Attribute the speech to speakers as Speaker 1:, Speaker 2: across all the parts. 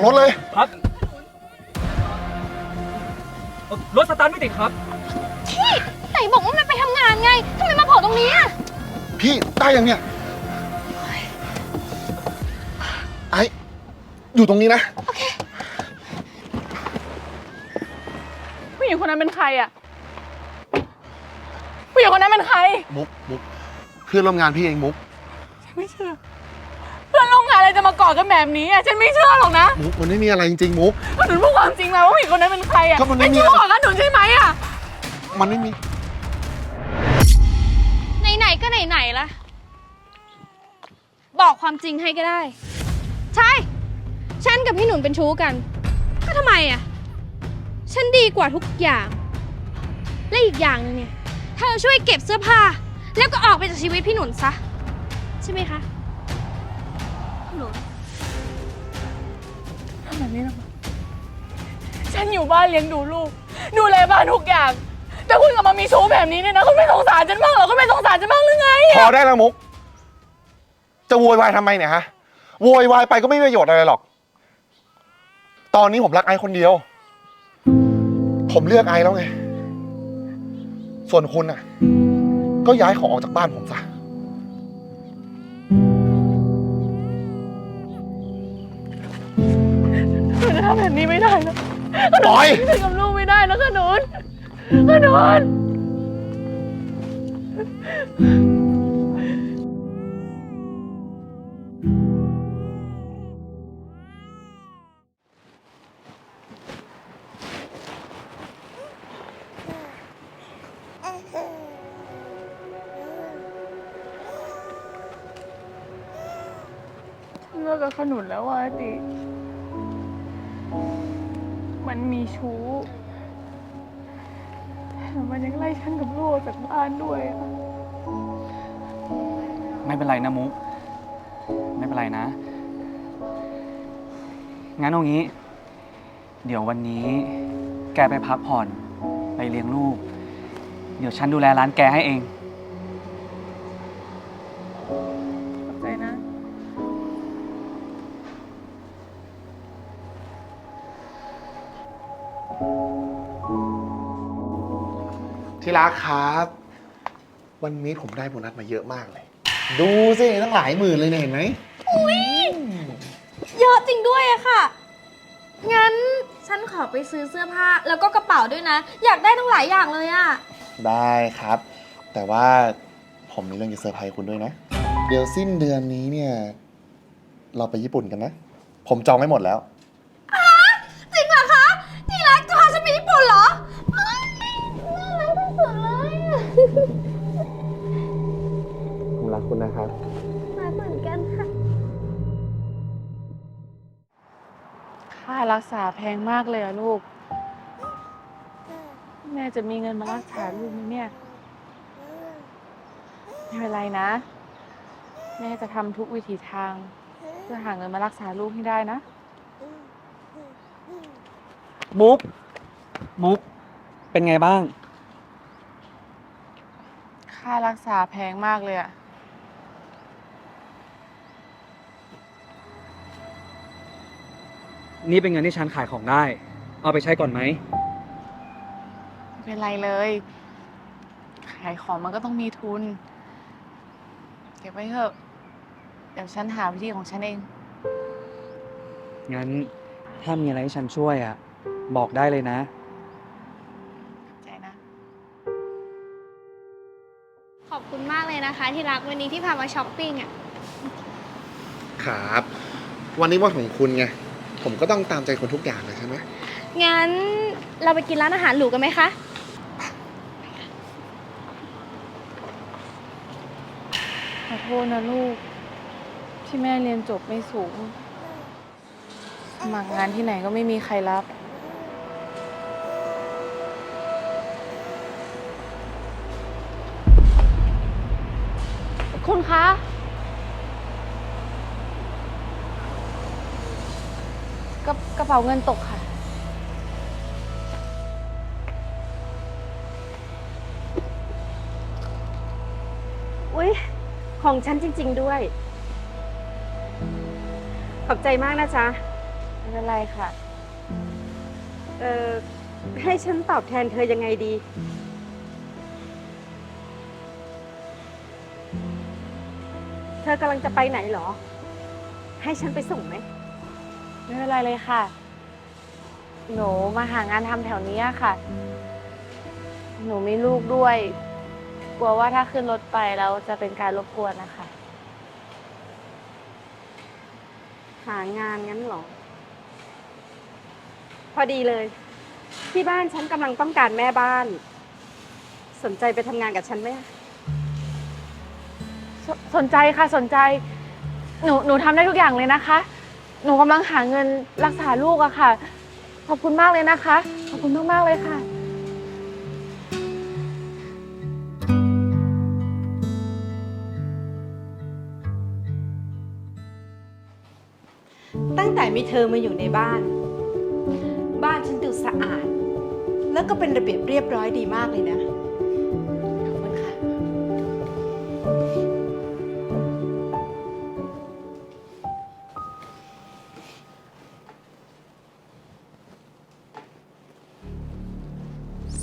Speaker 1: พี่ออกรถเลย
Speaker 2: ครับเอ่อรถสตาร์ทไม่ติดครับ
Speaker 3: พี่ไหนบอกว่ามันไปทำงานไงทำไมมาโผล่ตรงนี้อะ
Speaker 1: พี่ได้ยังเนี่ย ไออยู่ตรงนี้นะ
Speaker 4: ผู้หญิงคนนั้นเป็นใครอะผู้หญิงคนนั้นเป็นใคร
Speaker 1: มุกมุกเพื่อนร่วมงานพี่เองมุก
Speaker 4: ฉันไม่เชื่อเพื่อนร่วมงานอะไรจะมาก่อกันแบบนี้อะฉันไม่เชื่อหรอกนะ
Speaker 1: มุกมันไม่มีอะไรจริงๆมุก
Speaker 4: ขนุนพูดความจริงมาว่าผู้หญิงคนนั้นเป็นใครอะ
Speaker 1: ก็มันไม่
Speaker 4: เป็น
Speaker 1: มี
Speaker 4: ชู้ของขนุนใช่ไหมอะ
Speaker 1: มันไม่มี
Speaker 3: ไหนๆก็ไหนๆละบอกความจริงให้ก็ได้ ใช่ ฉันกับพี่หนุนเป็นชู้กันก็ทำไมอะฉันดีกว่าทุกอย่าง และอีกอย่างหนึงเนี่ย เธอช่วยเก็บเสื้อผ้า แล้วก็ออกไปจากชีวิตพี่หนุนซะ ใช่ไหมคะ
Speaker 4: แบบนี้นะฉันอยู่บ้านเลี้ยงดูลูก ดูแลบ้านทุกอย่าง แต่คุณกลับมามีชู้แบบนี้เนี่ยนะคุณไม่สงสารฉันบ้างเหรอคุณไม่สงสารฉันบ้างหรือไง
Speaker 1: พอได้แล้วมุก จะโวยวายทำไมเนี่ยฮะ โวยวายไปก็ไม่มีประโยชน์อะไรหรอก ตอนนี้ผมรักไอคนเดียว ผมเลือกไอแล้วไง ส่วนคุณน่ะ ก็ย้ายของออกจากบ้านผมซะ
Speaker 4: คุณจะทำแบบนี้ไม่ได้นะ
Speaker 1: ปล่อย
Speaker 4: ฉันกับลูกไม่ได้นะขนุนขนุนฉันเลิกกับขนุนแล้วอะอาติ มันมีชู้มมันยังไล่ฉันกับลูกออกจากบ้านด้วยอะ
Speaker 2: ไม่เป็นไรนะมุก ไม่เป็นไรนะ งั้นเอางี้ เดี๋ยววันนี้ แกไปพักผ่อน ไปเลี้ยงลูก เดี๋ยวฉันดูแลร้านแกให้เอง
Speaker 1: รักครับ วันนี้ผมได้โบนัสมาเยอะมากเลย ดูสิตั้งหลายหมื่นเลยเนี่ยเห็นไหม
Speaker 3: เยอะจริงด้วยอะค่ะ งั้นฉันขอไปซื้อเสื้อผ้าแล้วก็กระเป๋าด้วยนะ อยากได้ทั้งหลายอย่างเลยอะ
Speaker 1: ได้ครับ แต่ว่าผมมีเรื่องจะเซอร์ไพรส์คุณด้วยนะ เดี๋ยวสิ้นเดือนนี้เนี่ย เราไปญี่ปุ่นกันนะ ผมจองไว้หมดแล้ว ผมรักคุณนะครับ
Speaker 3: มาเหมือนกันค่ะ
Speaker 4: ค่ารักษาแพงมากเลยอะลูก แม่จะมีเงินมารักษาลูกไหมเนี่ย ไม่เป็นไรนะ แม่จะทำทุกวิถีทาง เพื่อหาเงินมารักษาลูกให้ได้นะ
Speaker 2: มุก มุก เป็นไงบ้าง
Speaker 4: ค่ารักษาแพงมากเลยอะ
Speaker 2: นี่เป็นเงินที่ฉันขายของได้ เอาไปใช้ก่อนไหม
Speaker 4: ไม่เป็นไรเลย ขายของมันก็ต้องมีทุน เก็บไว้เถอะ เดี๋ยวฉันหาวิธีของฉันเอง
Speaker 2: งั้นถ้ามีอะไรให้ฉันช่วยอะ บอกได้เลยนะ
Speaker 4: นะ
Speaker 3: คะที่รักวันนี้ที่พามาช้อปปิ้งอะ
Speaker 1: ครับ วันนี้วันของคุณไง ผมก็ต้องตามใจคุณทุกอย่างเลยใช่ไหม
Speaker 3: งั้นเราไปกินร้านอาหารหรูกันไหมคะ
Speaker 4: ขอโทษนะลูก ที่แม่เรียนจบไม่สูงสมัครงานที่ไหนก็ไม่มีใครรับ คุณคะ กระกระเป๋าเงินตกค่ะ
Speaker 5: อุ๊ย ของฉันจริง ๆด้วย ขอบใจมากนะจ๊ะ
Speaker 4: ไม่เป็นไรค่ะ
Speaker 5: เออให้ฉันตอบแทนเธอยังไงดี เธอกำลังจะไปไหนเหรอ ให้ฉันไปส่งไหม
Speaker 4: ไม่เป็นไรเลยค่ะ หนูมาหางานทำแถวนี้อะค่ะ หนูมีลูกด้วย กลัวว่าถ้าขึ้นรถไปแล้วจะเป็นการรบกวนนะคะ
Speaker 5: หางานงั้นเหรอ พอดีเลย ที่บ้านฉันกำลังต้องการแม่บ้าน สนใจไปทำงานกับฉันไหมอะ
Speaker 4: สนใจค่ะสนใจ หนูหนูทำได้ทุกอย่างเลยนะคะ หนูกำลังหาเงินรักษาลูกอะค่ะ ขอบคุณมากเลยนะคะ ขอบคุณมากๆเลยค่ะ
Speaker 5: ตั้งแต่มีเธอมาอยู่ในบ้าน บ้านฉันดูสะอาด แล้วก็เป็นระเบียบเรียบร้อยดีมากเลยนะ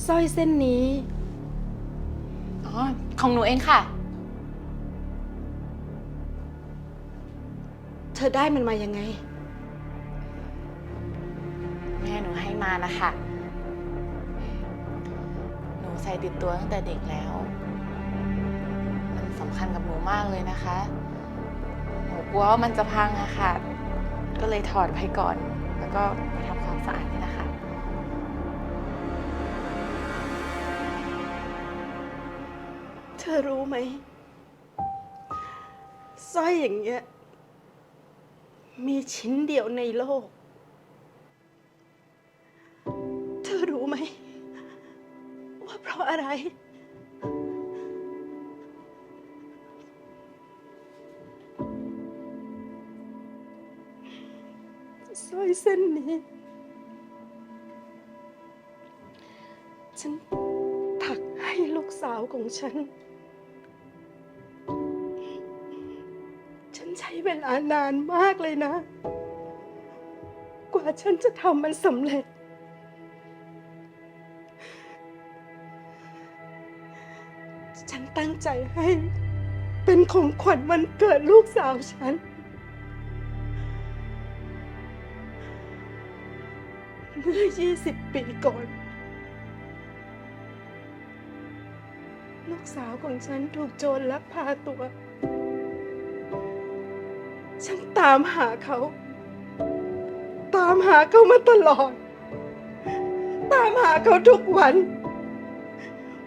Speaker 5: สร้อยเส้นนี้
Speaker 4: อ๋อ ของหนูเองค่ะ
Speaker 5: เธอได้มันมายังไง
Speaker 4: แม่หนูให้มานะคะ หนูใส่ติดตัวตั้งแต่เด็กแล้ว มันสำคัญกับหนูมากเลยนะคะ หนูกลัวว่ามันจะพังอะค่ะ ก็เลยถอดไปก่อน แล้วก็ไปทำความสะอาดนี่นะคะ
Speaker 5: ธอรู้ไหมสร้อยอย่างเงี้ย มีชิ้นเดียวในโลก เธอรู้ไหม ว่าเพราะอะไร สร้อยเส้นนี้ ฉันถักให้ลูกสาวของฉัน เวลานานมากเลยนะ กว่าฉันจะทำมันสำเร็จ ฉันตั้งใจให้ เป็นของขวัญวันเกิดลูกสาวฉัน เมื่อ 20 ปีก่อน ลูกสาวของฉันถูกโจรลักพาตัว ฉันตามหาเขา ตามหาเขามาตลอด ตามหาเขาทุกวัน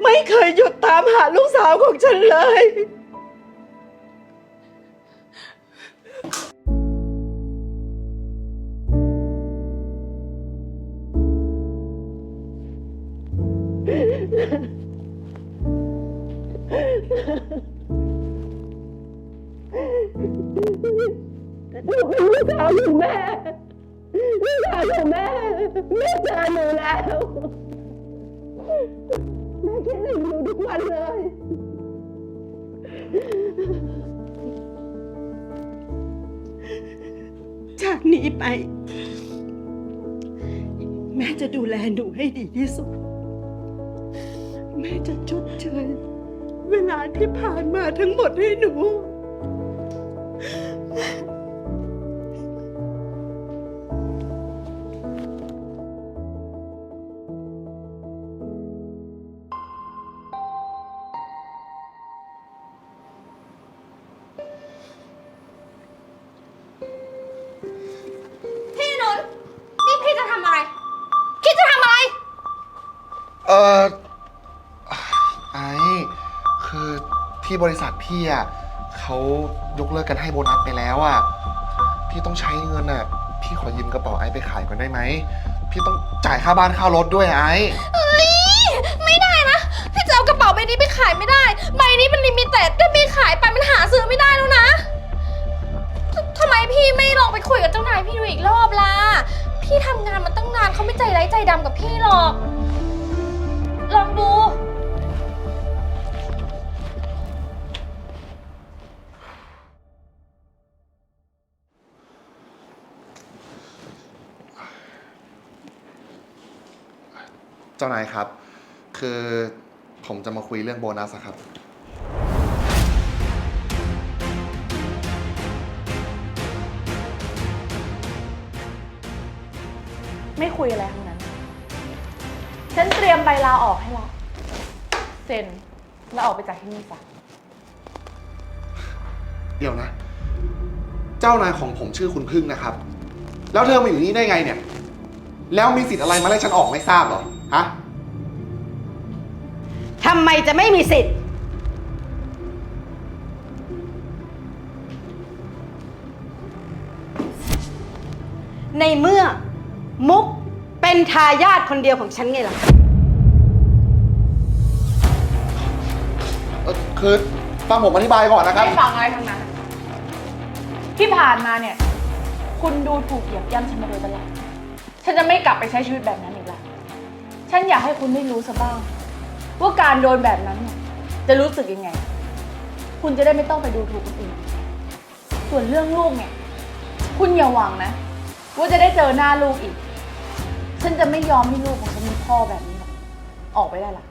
Speaker 5: ไม่เคยหยุดตามหาลูกสาวของฉันเลย ลูกสาวของแม่ลูกสาวของแม่แม่เจอหนูแล้วแม่คิดถึงหนูทุกวันเลยจากนี้ไป แม่จะดูแลหนูให้ดีที่สุด แม่จะชดเชยเวลาที่ผ่านมาทั้งหมดให้หนู
Speaker 3: ที่
Speaker 1: บริษัทพี่อะเขายกเลิกกันให้โบนัสไปแล้วอะพี่ต้องใช้เงินอะพี่ขอยืมกระเป๋าไอ้ไปขายก่อนได้ไหมพี่ต้องจ่ายค่าบ้านค่ารถด้วยไอ้
Speaker 3: เอ้ยไม่ได้นะพี่จะเอากระเป๋าใบนี้ไปขายไม่ได้ ใบนี้มันลิมิเต็ดถ้าพี่ขายไปมันหาซื้อไม่ได้แล้วนะททำไมพี่ไม่ลองไปคุยกับเจ้านายพี่ดูอีกรอบล่ะพี่ทำงานมาตั้งนานเขาไม่ใจร้ายใจดำกับพี่หรอก ลองดู
Speaker 1: เจ้านายครับ คือผมจะมาคุยเรื่องโบนัสอะครับ
Speaker 4: ไม่คุยอะไรทั้งนั้น ฉันเตรียมใบลาออกให้ละเซ็นแล้วออกไปจากที่นี่ซะ
Speaker 1: เดี๋ยวนะ เจ้านายของผมชื่อคุณพึ่งนะครับ แล้วเธอมาอยู่นี่ได้ไงเนี่ย แล้วมีสิทธิ์อะไรมาไล่ฉันออกไม่ทราบเหรอ ฮะ
Speaker 5: ทำไมจะไม่มีสิทธิ์ ในเมื่อมุกเป็นทายาทคนเดียวของฉันไงล่ะ
Speaker 1: เอ่อคือฟังผมอธิบายก่อนนะครับ
Speaker 4: ไม่ฟังอะไรทั้งนั้น ที่ผ่านมาเนี่ย คุณดูถูกเหยียบย่ำฉันมาโดยตลอด ฉันจะไม่กลับไปใช้ชีวิตแบบนั้นอีกแล้ว ฉันอยากให้คุณได้รู้ซะบ้าง ว่าการโดนแบบนั้นเนี่ยจะรู้สึกยังไง คุณจะได้ไม่ต้องไปดูถูกคนอื่น ส่วนเรื่องลูกเนี่ย คุณอย่าหวังนะ ว่าจะได้เจอหน้าลูกอีก ฉันจะไม่ยอมให้ลูกของฉันมีพ่อแบบนี้หรอกออกไปได้ละ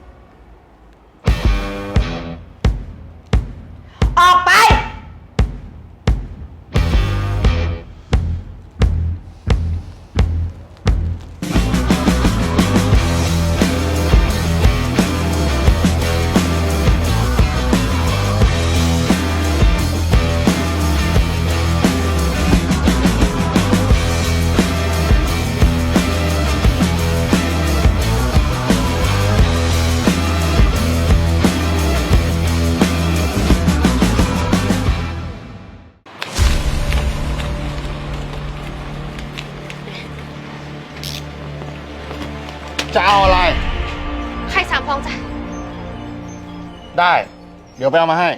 Speaker 1: ยวไปเอามาให้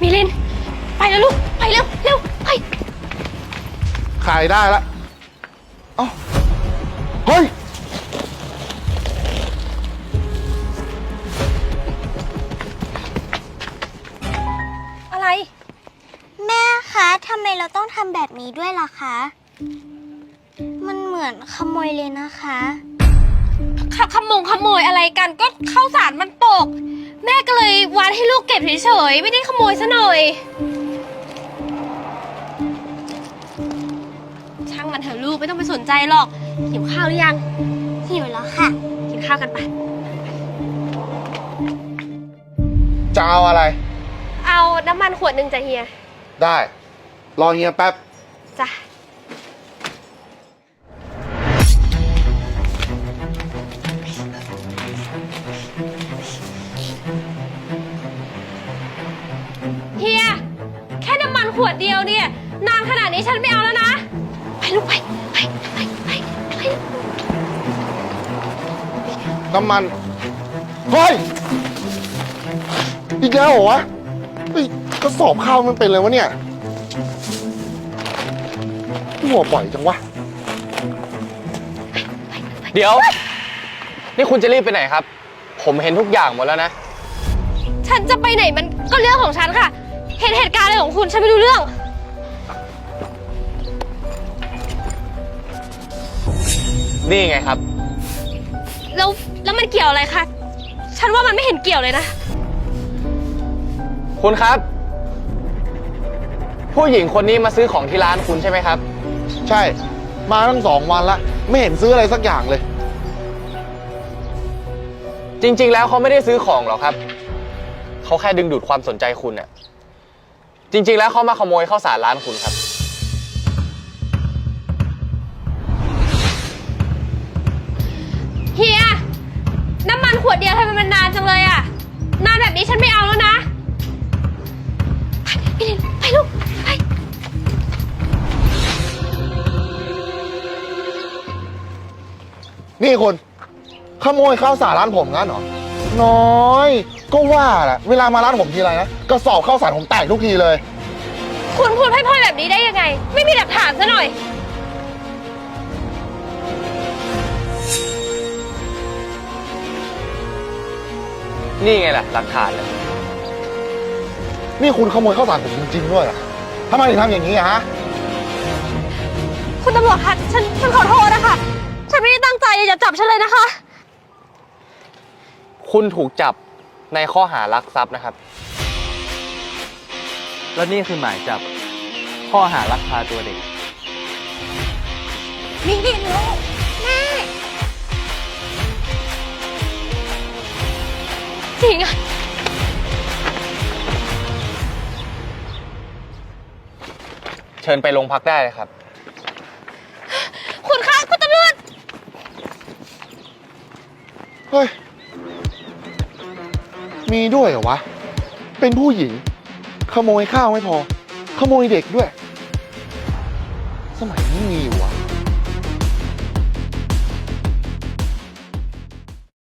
Speaker 3: มิลิน ไปแล้วลูก ไปเร็วเร็วไป
Speaker 1: ขายได้ละเอ้าเฮ้ย
Speaker 3: อะไร
Speaker 6: แม่คะทำไมเราต้องทำแบบนี้ด้วยล่ะคะ มันเหมือนขโมยเลยนะคะ
Speaker 3: ขขโมงขโมยอะไรกันก็ข้าวสารมันตก แม่ก็เลยวัดให้ลูกเก็บเฉยๆไม่ได้ขโมยซะหน่อย ช่างมันเถอะลูกไม่ต้องไปสนใจหรอกหิวข้าวหรือยัง
Speaker 6: หิวแล้วค่ะ
Speaker 3: กินข้าวกันไป
Speaker 1: จะเอาอะไร
Speaker 3: เอาน้ำมันขวดหนึ่งจ้ะเฮีย
Speaker 1: ได้ รอเฮียแป๊บ
Speaker 3: จ้ะ นานขนาดนี้ฉันไม่เอาแล้วนะ ไปลูกไปไปไปไปไป
Speaker 1: น้ำมันเฮ้ยอีกแล้วเหรอวะเฮ้ยกระสอบข้าวมันเป็นเลยวะเนี่ยหัวปล่อยจังวะ
Speaker 2: เดี๋ยว นี่คุณจะรีบไปไหนครับ ผมเห็นทุกอย่างหมดแล้วนะ
Speaker 3: ฉันจะไปไหนมันก็เรื่องของฉันค่ะ เห็นเหตุการณ์อะไรของคุณฉันไม่รู้เรื่อง
Speaker 2: นี่ไงครับ
Speaker 3: แล้วแล้วมันเกี่ยวอะไรคะฉันว่ามันไม่เห็นเกี่ยวเลยนะ
Speaker 2: คุณครับ ผู้หญิงคนนี้มาซื้อของที่ร้านคุณใช่ไหมครับ
Speaker 1: ใช่ มาตั้งสองวันละ ไม่เห็นซื้ออะไรสักอย่างเลย
Speaker 2: จริง ๆ แล้วเขาไม่ได้ซื้อของหรอกครับ เขาแค่ดึงดูดความสนใจคุณน่ะ จริง ๆ แล้วเขามาขโมยข้าวสารร้านคุณครับ
Speaker 3: ทำไมมันนานจังเลยอะนานแบบนี้ฉันไม่เอาแล้วนะ ไปพี่ลินไปลูก ไป
Speaker 1: นี่คุณขโมยข้าวสารร้านผมงั้นเหรอ น้อย ก็ว่าแหละเวลามาร้านผมทีไรนะกระสอบข้าวสารผมแตกทุกทีเลย
Speaker 3: คุณพูดพล่อยๆแบบนี้ได้ยังไง ไม่มีหลักฐานซะหน่อย
Speaker 2: นี่ไงล่ะ หลักฐานน่ะ
Speaker 1: นี่คุณขโมยข้าวสารผมจริงๆด้วยเหรอทำไมถึงทำอย่างนี้อะฮะ
Speaker 3: คุณตำรวจคะฉันฉันขอโทษนะคะ ฉันไม่ได้ตั้งใจอย่าจับฉันเลยนะคะ
Speaker 7: คุณถูกจับในข้อหารักทรัพย์นะครับ
Speaker 2: แล้วนี่คือหมายจับข้อหารักพาตัวเด็ก
Speaker 6: มีดิลูก
Speaker 3: จริงอะ
Speaker 7: เชิญไปโรงพักได้เลยครับ
Speaker 3: คุณคะคุณตำรวจ
Speaker 1: เฮ้ย มีด้วยเหรอวะ เป็นผู้หญิง ขโมยข้าวไม่พอ ขโมยเด็กด้วย สมัยนี้มีอยู่วะ